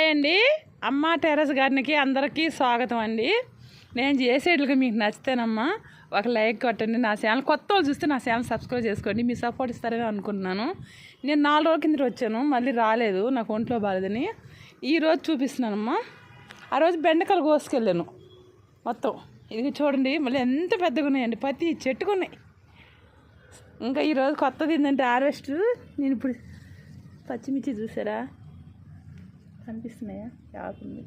Hi అండి. అమ్మ terrace గార్డెన్కి అందరికీ స్వాగతం అండి. నేను చేసేట్లుగా మీకు నచ్చితేనమ్మా ఒక లైక్ కొట్టండి నా ఛానల్ కొత్త వాళ్ళు చూస్తే నా ఛానల్ సబ్స్క్రైబ్ చేసుకోండి మీ సపోర్ట్ ఇస్తారని అనుకుంటున్నాను. నేను నాలుగు రోజుల కింద వచ్చాను మళ్ళీ రాలేదు నాకు ఒంట్లో బాలేదని. ఈరోజు చూపిస్తున్నానమ్మా. ఆ రోజు బెండకాయలు కోసుకెళ్ళాను మొత్తం. ఇది చూడండి మళ్ళీ ఎంత పెద్దగా ఉన్నాయండి ప్రతి చెట్టుకు ఉన్నాయి. ఇంకా ఈరోజు కొత్తది ఏంటంటే హార్వెస్ట్. నేను ఇప్పుడు పచ్చిమిర్చి చూసారా? కనిపిస్తున్నాయా? యాకుంది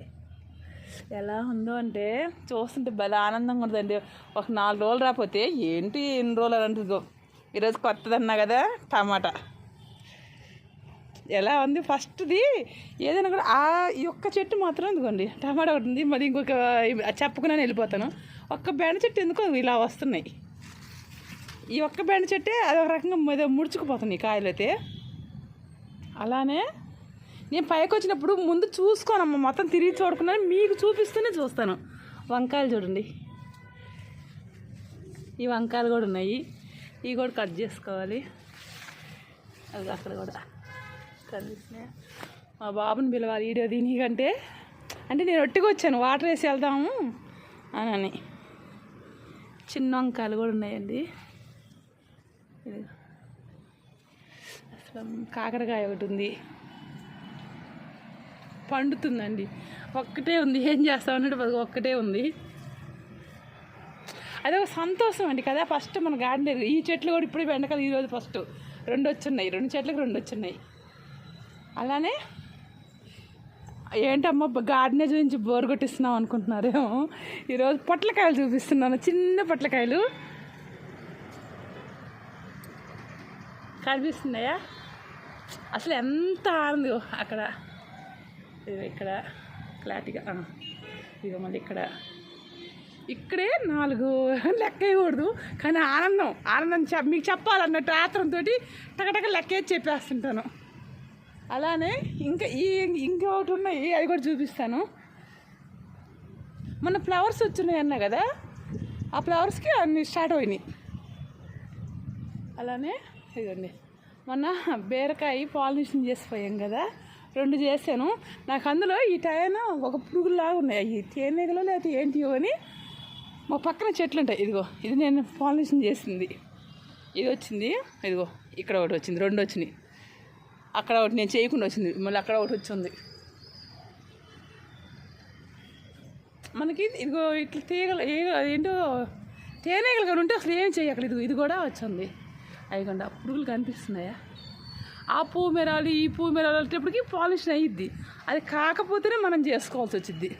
ఎలా ఉందో అంటే చూస్తుంటే భలే ఆనందంగా ఉంటుందండి ఒక నాలుగు రోజులు రాకపోతే ఏంటి ఎన్ని రోజులు అంటుందో ఈరోజు కొత్తదన్నా కదా టమాటా. ఎలా ఉంది? ఫస్ట్ది ఏదైనా కూడా ఆ ఈ ఒక్క చెట్టు మాత్రం ఎందుకోండి? టమాటా ఒకటి ఉంది మరి ఇంకొక చెప్పుకున్నాను వెళ్ళిపోతాను. ఒక్క బెండ చెట్టు ఎందుకో ఇలా వస్తున్నాయి. ఈ ఒక్క బెండ చెట్టే అదొక రకంగా మీద ముడుచుకుపోతున్నాయి కాయలు అయితే అలానే నేను పైకి వచ్చినప్పుడు ముందు చూసుకోనమ్మా మొత్తం తిరిగి చూడకుండా మీకు చూపిస్తూనే చూస్తాను. వంకాయలు చూడండి. ఈ వంకాయలు కూడా ఉన్నాయి. ఇవి కూడా కట్ చేసుకోవాలి. అది అక్కడ కూడా. కనిపిస్తున్నాయి? మా బాబుని పిలవాలి వీడియో దీనికంటే. అంటే నేను ఒట్టిగా వచ్చాను వాటర్ వేసి వెళ్దాము అని చిన్న వంకాయలు కూడా ఉన్నాయండి. అసలు కాకరకాయ ఒకటి ఉంది. పండుతుందండి. ఒక్కటే ఉంది. ఏం చేస్తాం అన్నట్టు ఒక్కటే ఉంది. అదే ఒక సంతోషం అండి కదా. ఫస్ట్ మన గార్డెన్ ఈ చెట్లు కూడా ఇప్పుడే బెండకాయలు ఈరోజు ఫస్ట్. రెండు వచ్చున్నాయి. రెండు చెట్లకు రెండు వచ్చున్నాయి. అలానే ఏంటమ్మా గార్డెనే చూపించి బోర్ కొట్టిస్తున్నాం అనుకుంటున్నారేమో. ఈరోజు పొట్లకాయలు చూపిస్తున్నాను. చిన్న పొట్లకాయలు. కనిపిస్తున్నాయా? అసలు ఎంత ఆనందం అక్కడ. ఇక్కడ క్లారిటీగా ఆ, ఇదిగో మళ్ళీ ఇక్కడ. ఇక్కడే నాలుగు లెక్క వేయకూడదు కానీ ఆనందం ఆనందం చెప్ మీకు చెప్పాలన్నట్టు ఆత్రంతో టకటక లెక్కేసి చెప్పేస్తుంటాను. అలానే ఇంకా ఈ ఇంకొకటి ఉన్నాయి అది కూడా చూపిస్తాను. మొన్న ఫ్లవర్స్ వచ్చినాయి అన్నా కదా ఆ ఫ్లవర్స్కి అన్ని స్టార్ట్ అయినాయి. అలానే ఇదండి మొన్న బీరకాయ పాలినేషన్ చేసిపోయాం కదా రెండు చేశాను. నాకు అందులో ఈ టైన ఒక పురుగులాగా ఉన్నాయి. ఈ తేనెగలో లేకపోతే ఏంటియో అని మా పక్కన చెట్లు ఉంటాయి. ఇదిగో ఇది నేను పాలినేషన్ చేసింది. ఇది వచ్చింది. ఇదిగో ఇక్కడ ఒకటి వచ్చింది. రెండు వచ్చినాయి. అక్కడ ఒకటి నేను చేయకుండా వచ్చింది. మళ్ళీ అక్కడ ఒకటి వచ్చింది మనకి ఇదిగో ఇట్లా తీగలు ఏ- ఏంటో తేనెగలు కానీ ఉంటే అసలు ఏం చేయక్కలేదు ఇది కూడా వచ్చింది. అయ్యకుండా పురుగులు కనిపిస్తున్నాయా? ఆ పువ్వు మెరాలి ఈ పువ్వు మెరాలి వచ్చేటప్పటికి పాలిషన్ అయ్యిద్ది అది కాకపోతేనే మనం చేసుకోవాల్సి వచ్చింది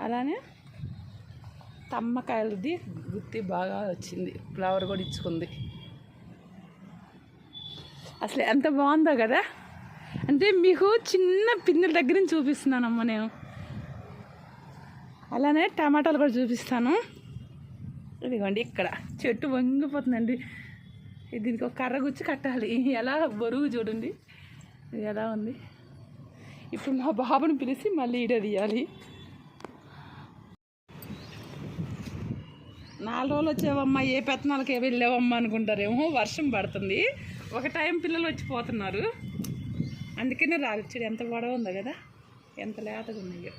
అలానే తమ్మకాయలది గుత్తి బాగా వచ్చింది. ఫ్లవర్ కూడా ఇచ్చుకుంది. అసలు ఎంత బాగుందో కదా. అంటే మీకు చిన్న పిన్నెల దగ్గర నుంచి చూపిస్తున్నానమ్మా నేను. అలానే టమాటాలు కూడా చూపిస్తాను. ఇదిగోండి ఇక్కడ. చెట్టు వంగిపోతుందండి. దీనికి ఒక కర్ర గుచ్చి కట్టాలి. ఎలా? బరువు చూడండి. ఇది ఎలా ఉంది? ఇప్పుడు మా బాబుని పిలిచి మళ్ళీ ఈడ తీయాలి. నాలుగు రోజులు వచ్చావమ్మా ఏ పెత్తనాలకి వెళ్ళావమ్మా అనుకుంటారేమో. వర్షం పడుతుంది. ఒక టైం పిల్లలు వచ్చిపోతున్నారు అందుకనే రాలి. చూడు ఎంత గొడవ ఉందో కదా. ఎంత లేతగా ఉన్నాయో.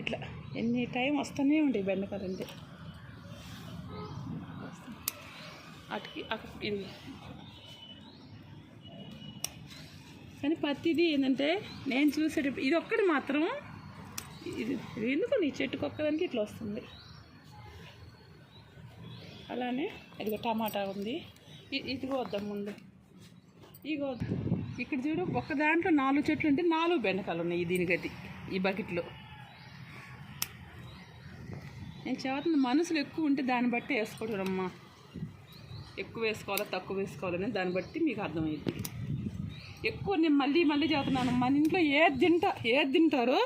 ఇట్లా ఎన్ని టైం వస్తూనే ఉంటాయి బెండకాయలు అంటే అటుకి అక్కడ కానీ పత్తిది ఏంటంటే నేను చూసేటప్పుడు ఇది ఒక్కటి మాత్రం ఇది ఎందుకు నీ చెట్టుకు ఒక్కదానికి ఇట్లా వస్తుంది? అలానే ఇదిగో టమాటా ఉంది. ఇది ఇదిగో వద్దాం ముందు. ఇగో ఇక్కడ చూడు ఒక దాంట్లో నాలుగు చెట్లు ఉంటే నాలుగు బెండకాయలు ఉన్నాయి దీని గది ఈ బకెట్లో. నేను చదువుతున్న మనసులు ఎక్కువ ఉంటే దాన్ని బట్టి వేసుకోవడం అమ్మా ఎక్కువ వేసుకోవాలా తక్కువ వేసుకోవాలని దాన్ని బట్టి మీకు అర్థమైంది. ఎక్కువ నేను మళ్ళీ మళ్ళీ చదువుతున్నాను. మన ఇంట్లో ఏది తింటా ఏది తింటారో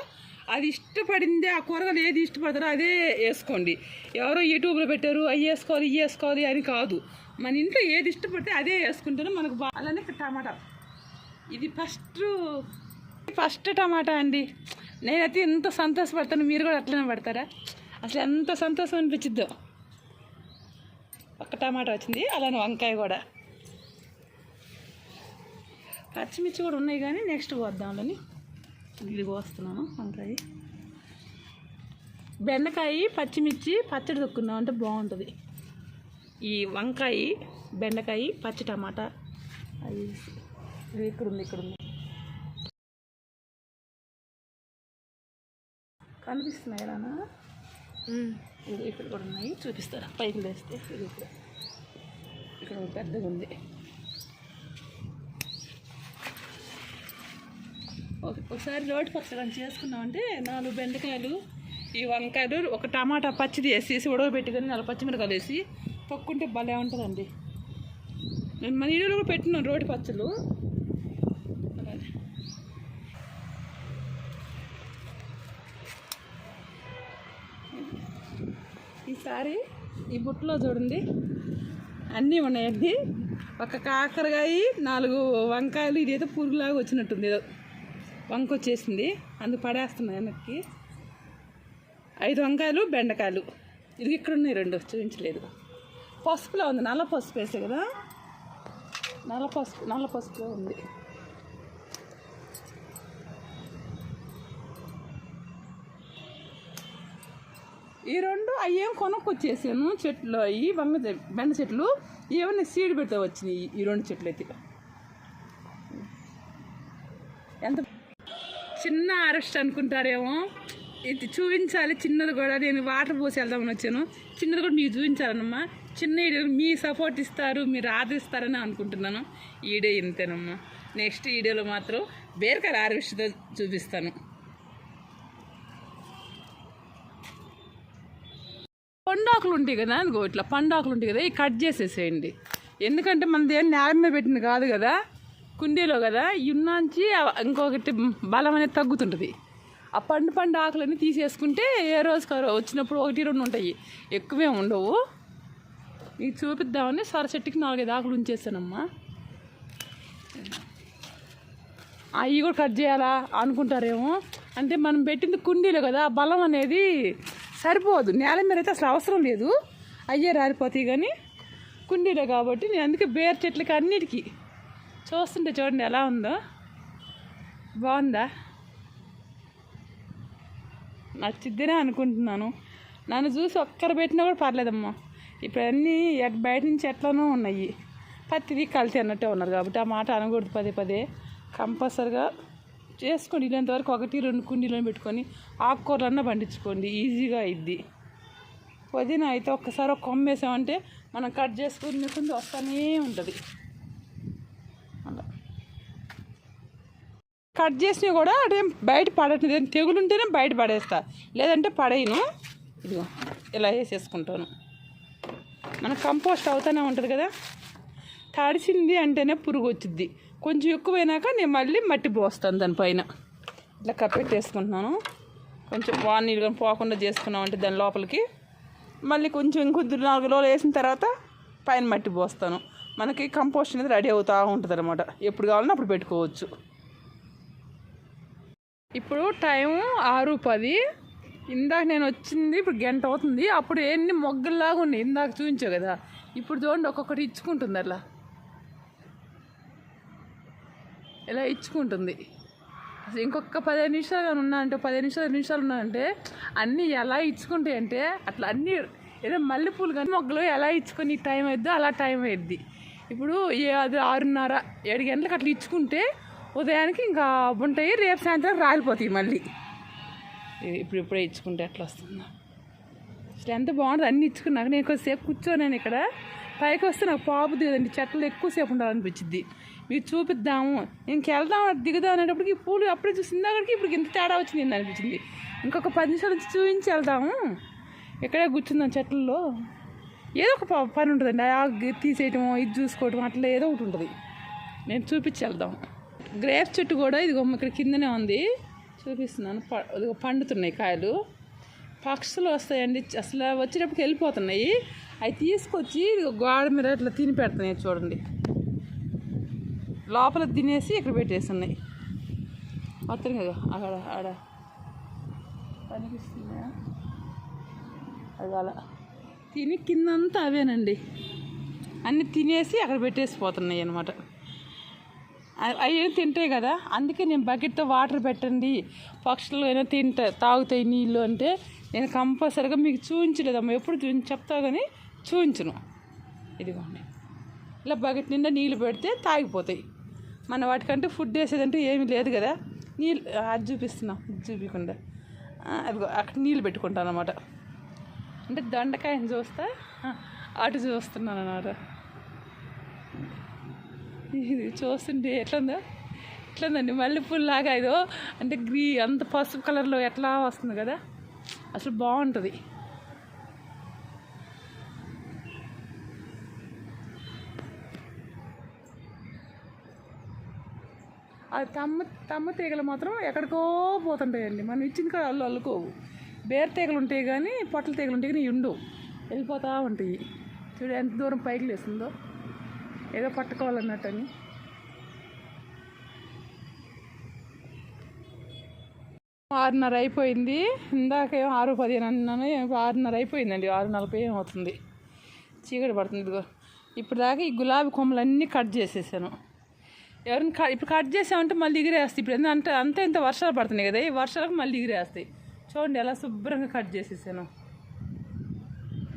అది ఇష్టపడిందే ఆ కూరగాయలు ఏది ఇష్టపడతారో అదే వేసుకోండి. ఎవరో యూట్యూబ్లో పెట్టారు అవి వేసుకోవాలి ఇవి వేసుకోవాలి అని కాదు. మన ఇంట్లో ఏది ఇష్టపడితే అదే వేసుకుంటేనే మనకు బాగా అలానే టమాటా. ఇది ఫస్ట్ ఫస్ట్ టమాటా అండి. నేనైతే ఎంత సంతోషపడతాను మీరు కూడా అట్లనే పడతారా? అసలు ఎంత సంతోషం అనిపించిద్దో. ఒక్క టమాటా వచ్చింది అలానే వంకాయ కూడా. పచ్చిమిర్చి కూడా ఉన్నాయి కానీ నెక్స్ట్ కోద్దామని ఇది కోస్తున్నాను వంకాయ. బెండకాయ పచ్చిమిర్చి పచ్చడి తొక్కున్నాం అంటే బాగుంటుంది. ఈ వంకాయ బెండకాయ పచ్చి టమాటా. అది ఇది ఇక్కడ ఉంది ఇక్కడ ఉంది. కనిపిస్తున్నాయి రానా ఇంకా ఇక్కడ కూడా ఉన్నాయి. చూపిస్తారా? పైకి లేస్తే ఇది ఇక్కడ. ఇక్కడ పెద్దగా ఉంది. ఓకే ఒకసారి రోటి పచ్చడి చేసుకున్నామంటే నాలుగు బెండకాయలు ఈ వంకాయలు ఒక టమాటా పచ్చిది వేసేసి ఉడకబెట్టుకొని నాలుగు పచ్చిమిరకాయలు వేసి తొక్కుంటే భలే ఉంటుందండి. నేను మన ఇంట్లో కూడా పెట్టినాను రోటి పచ్చళ్ళు. ఒకసారి ఈ బుట్టలో చూడండి. అన్నీ ఉన్నాయండి. ఒక కాకరకాయ నాలుగు వంకాయలు ఇదేదో పురుగులాగా వచ్చినట్టుంది. ఏదో వంక వచ్చేసింది. అందుకు పడేస్తున్నాయి వెనక్కి. ఐదు వంకాయలు బెండకాయలు. ఇది ఇక్కడ ఉన్నాయి రెండు చూపించలేదు. పసుపులో ఉంది. నల్ల పసుపు వేసే కదా? నల్ల పసుపు నల్ల పసుపులో ఉంది. ఈ రెండు అయ్యేం కొనుక్కొచ్చేసాను? చెట్లు అవి వంగ బెండ చెట్లు. ఏమన్నా సీడ్ పెడితే వచ్చినాయి ఈ రెండు చెట్లు అయితే ఎంత చిన్న అరెస్ట్ అనుకుంటారేమో? ఇది చూపించాలి చిన్నది కూడా. నేను వాటర్ పోసి వెళ్దామని వచ్చాను. చిన్నది కూడా మీకు చూపించాలన్నమ్మా చిన్న వీడియో మీ సపోర్ట్ ఇస్తారు మీరు ఆదరిస్తారని అనుకుంటున్నాను. ఈడే వీడియో ఇంతేనమ్మా నెక్స్ట్ వీడియోలో మాత్రం బీరకాయలు హార్వెస్ట్తో చూపిస్తాను. పండాకులు ఉంటాయి కదా అదిగో ఇట్లా పండాకులు ఉంటాయి కదా ఇవి కట్ చేసేసేయండి. ఎందుకంటే మనది ఏం నేల మీద పెట్టింది కాదు కదా కుండీలో కదా ఇన్నాంచి ఇంకొకటి బలం అనేది తగ్గుతుంటుంది. ఆ పండు పండు ఆకులన్నీ తీసేసుకుంటే ఏ రోజుకి రోజు వచ్చినప్పుడు ఒకటి రెండు ఉంటాయి. ఎక్కువే ఉండవు. ఇది చూపిద్దామని సరచెట్టుకి నాలుగైదు ఆకులు ఉంచేసానమ్మా. అవి కూడా కట్ చేయాలా అనుకుంటారేమో. అంటే మనం పెట్టింది కుండీలో కదా బలం అనేది సరిపోదు. నేల మీద అయితే అసలు అవసరం లేదు. అయ్యే రాలిపోతాయి కానీ కుండీలో కాబట్టి నేను అందుకే బేర్ చెట్లకి అన్నిటికీ చూస్తుంటే చూడండి ఎలా ఉందో. బాగుందా? నచ్చిద్దినే అనుకుంటున్నాను. నన్ను చూసి ఒక్కరు పెట్టినా కూడా పర్లేదమ్మా. ఇప్పుడు అన్నీ ఎట్ బయట నుంచి ఎట్లనో ఉన్నాయి. పత్తిది కలిసి అన్నట్టే ఉన్నారు కాబట్టి ఆ మాట అనకూడదు. పదే పదే. కంపల్సరిగా చేసుకోండి ఇలాంతవరకు ఒకటి రెండు కుండీలను పెట్టుకొని ఆకుకూరలన్నా పండించుకోండి. ఈజీగా అయింది పుదీనా అయితే ఒక్కసారి ఒక కొమ్మ వేసామంటే మనం కట్ చేసుకుని కొంచెం వస్తూనే ఉంటుంది. అలా. కట్ చేసినవి కూడా అదేం బయట పడట్లేదు. తెగులు ఉంటేనే బయట పడేస్తా. లేదంటే పడేయను. ఇదిగో ఇలా వేసేసుకుంటాను. మన కంపోస్ట్ అవుతూనే ఉంటుంది కదా? తడిసింది అంటేనే పురుగు వచ్చింది కొంచెం ఎక్కువైనాక నేను మళ్ళీ మట్టి పోస్తాను దానిపైన ఇట్లా కప్పెట్టేసుకుంటున్నాను కొంచెం వాన్ నీళ్ళు కానీ పోకుండా చేసుకున్నామంటే దాని లోపలికి. మళ్ళీ కొంచెం ఇంకొద్ది నాలుగు రోజులు వేసిన తర్వాత పైన మట్టి పోస్తాను. మనకి కంపోస్ట్ అనేది రెడీ అవుతూ ఉంటుంది అనమాట ఎప్పుడు కావాలన్నా అప్పుడు పెట్టుకోవచ్చు. ఇప్పుడు టైం ఆరు పది. ఇందాక నేను వచ్చింది ఇప్పుడు గంట అవుతుంది. అప్పుడు ఎన్ని మొగ్గల్లాగా ఉన్నాయి? ఇందాక చూపించావు కదా. ఇప్పుడు చూడండి ఒక్కొక్కటి ఇచ్చుకుంటుంది అలా ఇలా ఇచ్చుకుంటుంది? అసలు ఇంకొక పదిహేను నిమిషాలు కానీ ఉన్నా అంటే పదిహేను నిమిషాలు నిమిషాలు ఉన్నాయంటే అన్నీ ఎలా ఇచ్చుకుంటాయి అంటే అట్లా అన్నీ ఏదో మల్లెపూలు కానీ మొగ్గలు ఎలా ఇచ్చుకొని టైం అయిద్దో అలా టైం అయిద్ది. ఇప్పుడు ఏ అది ఆరున్నర ఏడు గంటలకు అట్లా ఇచ్చుకుంటే ఉదయానికి ఇంకా ఉంటాయి రేపు సాయంత్రం రాలిపోతాయి మళ్ళీ. ఇప్పుడు ఇప్పుడే ఇచ్చుకుంటే ఎట్లా వస్తుందా. అసలు ఎంత బాగుంటుంది అన్నీ ఇచ్చుకున్నాక నేను కొద్దిసేపు కూర్చోనాను ఇక్కడ. పైకి వస్తే నాకు పాపు దిగదండి చెట్లు ఎక్కువసేపు ఉండాలనిపించింది మీకు చూపిద్దాము. ఇంకెళ్దాం దిగుదాం అనేటప్పటికి పూలు అప్పుడే చూసింది అక్కడికి ఇప్పుడు ఇంత తేడా వచ్చింది అనిపించింది. ఇంకొక పది నిమిషాల నుంచి చూపించి వెళ్దాము. ఇక్కడే కూర్చుందాం చెట్లలో. ఏదో ఒక ప- పని ఉంటుందండి. ఆ గి- తీసేయటం ఇది చూసుకోవటం అట్లా ఏదో ఒకటి ఉంటుంది. నేను చూపించి వెళ్దాం. గ్రేప్ చెట్టు కూడా ఇది ఇక్కడ కిందనే ఉంది. చూపిస్తున్నాను. ప- ఇదిగో పండుతున్నాయి కాయలు. పక్షులు వస్తాయండి. అసలు వచ్చేటప్పటికి వెళ్ళిపోతున్నాయి. అవి తీసుకొచ్చి గోడ మీద ఇట్లా తిని పెడుతున్నాయి చూడండి. లోపల తినేసి ఇక్కడ పెట్టేస్తున్నాయి వస్తుంది కదా అక్కడ ఆడ కనిపిస్తుందా అది అలా. తిని కిందంతా అవేనండి. అన్నీ తినేసి అక్కడ పెట్టేసి పోతున్నాయి అనమాట అవి తింటాయి కదా అందుకే నేను బకెట్తో వాటర్ పెట్టండి. పక్షులు అయినా తింటా తాగుతాయి నీళ్ళు అంటే నేను కంపల్సరీగా మీకు చూపించలేదమ్మా ఎప్పుడు చూ చెప్తా కానీ చూపించను ఇదిగోండి. ఇలా బకెట్ నిండా నీళ్ళు పెడితే తాగిపోతాయి. మన వాటికంటే ఫుడ్ వేసేదంటే ఏమీ లేదు కదా. నీళ్ళు అది చూపిస్తున్నా చూపించకుండా అదిగో అక్కడ నీళ్ళు పెట్టుకుంటాను అనమాట అంటే దొండకాయని చూస్తా అటు చూస్తున్నాను అన్నమాట. ఇది చూస్తుంటే ఎట్లుందో ఎట్లుందండి? మల్లెపూలు లాగా ఇదో అంటే గ్రీ అంత పసుపు కలర్లో ఎట్లా వస్తుంది కదా? అసలు బాగుంటుంది. అది తమ్మ తమ్మ తీగలు మాత్రం ఎక్కడికో పోతుంటాయండి. మనం ఇచ్చిన కాడ అల్లు అల్లుకోవు. బేర తీగలు ఉంటాయి కానీ పొట్టల తీగలు ఉంటాయి కానీ ఉండవు. వెళ్ళిపోతూ ఉంటాయి. చూడు ఎంత దూరం పైకి లేస్తుందో. ఏదో పట్టుకోవాలన్నట్టు అని ఆరున్నర అయిపోయింది. ఇందాకేమో ఆరు పదిహేను అన్నాను. ఆరున్నర అయిపోయిందండి. ఆరు నలభై ఏమవుతుంది చీకటి పడుతుంది ఇదిగో. ఇప్పుడు దాకా ఈ గులాబీ కొమ్మలన్నీ కట్ చేసేసాను. ఎవరిని క ఇప్పుడు కట్ చేసామంటే మళ్ళీ ఎగిరేస్తాయి. ఇప్పుడు ఎందుకంటే అంత ఇంత వర్షాలు పడుతున్నాయి కదా ఈ వర్షాలకు మళ్ళీ ఎగిరేస్తాయి. చూడండి ఎలా శుభ్రంగా కట్ చేసేసాను.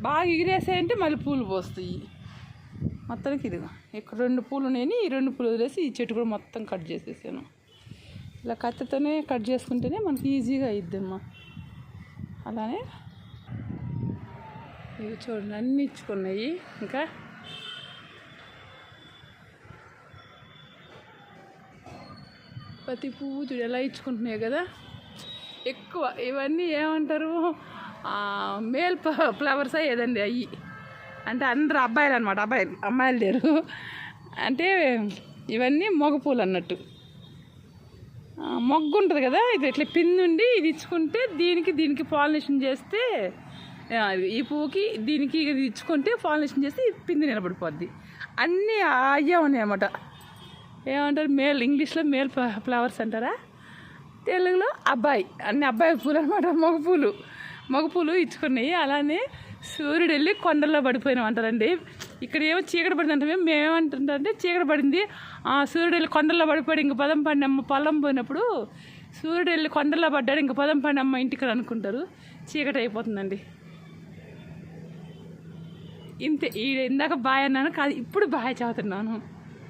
బాగా ఎగిరేసాయంటే మళ్ళీ పూలు పోస్తాయి. మొత్తానికి ఇదిగో ఇక్కడ రెండు పూలు ఉన్నాయి ఈ రెండు పూలు వదిలేసి ఈ చెట్టు కూడా మొత్తం కట్ చేసేసాను. ఇలా కత్తితోనే కట్ చేసుకుంటేనే మనకి ఈజీగా అయిద్దమ్మా. అలానే ఇవి చూడండి అన్నీ ఇచ్చుకున్నాయి. ఇంకా ప్రతి పువ్వు చూడు ఎలా ఇచ్చుకుంటున్నాయి కదా? ఎక్కువ. ఇవన్నీ ఏమంటారు? మేల్ ఫ్లవర్స్ ఏదండి అయ్యి? అంటే అందరు అబ్బాయిలు అనమాట అబ్బాయిలు అమ్మాయిలు లేరు. అంటే ఇవన్నీ మగ పూలు అన్నట్టు మొగ్గు ఉంటుంది కదా? ఇది ఇట్లా పిన్ ఉండి ఇది ఇచ్చుకుంటే దీనికి దీనికి పాలినేషన్ చేస్తే ఈ పువ్వుకి దీనికి ఇది ఇచ్చుకుంటే పాలినేషన్ చేస్తే ఈ పిండి నిలబడిపోద్ది. అన్నీ అయ్యే ఉన్నాయి అన్నమాట ఏమంటారు? మేల్ ఇంగ్లీష్లో మేల్ ఫ్లవర్స్ అంటారా? తెలుగులో అబ్బాయి అన్ని అబ్బాయి పూలు అనమాట మగ పూలు మగ పూలు ఇచ్చుకున్నాయి. అలానే సూర్యుడు వెళ్ళి కొండల్లో పడిపోయినాం అంటారండి. ఇక్కడ ఏమో చీకటి పడింది అంటే మేమేమంటుంటే చీకటి పడింది. ఆ, సూర్యుడు వెళ్ళి కొండల్లో పడిపోయాడు ఇంక పదం పండమ్మ పొలం పోయినప్పుడు సూర్యుడు వెళ్ళి కొండల్లో పడ్డాడు ఇంక పదం పండమ్మ ఇంటికి అనుకుంటారు. చీకటి అయిపోతుందండి. ఇంతే ఈ ఇందాక బాయ్ అన్నాను కాదు ఇప్పుడు బాయ్ చదువుతున్నాను.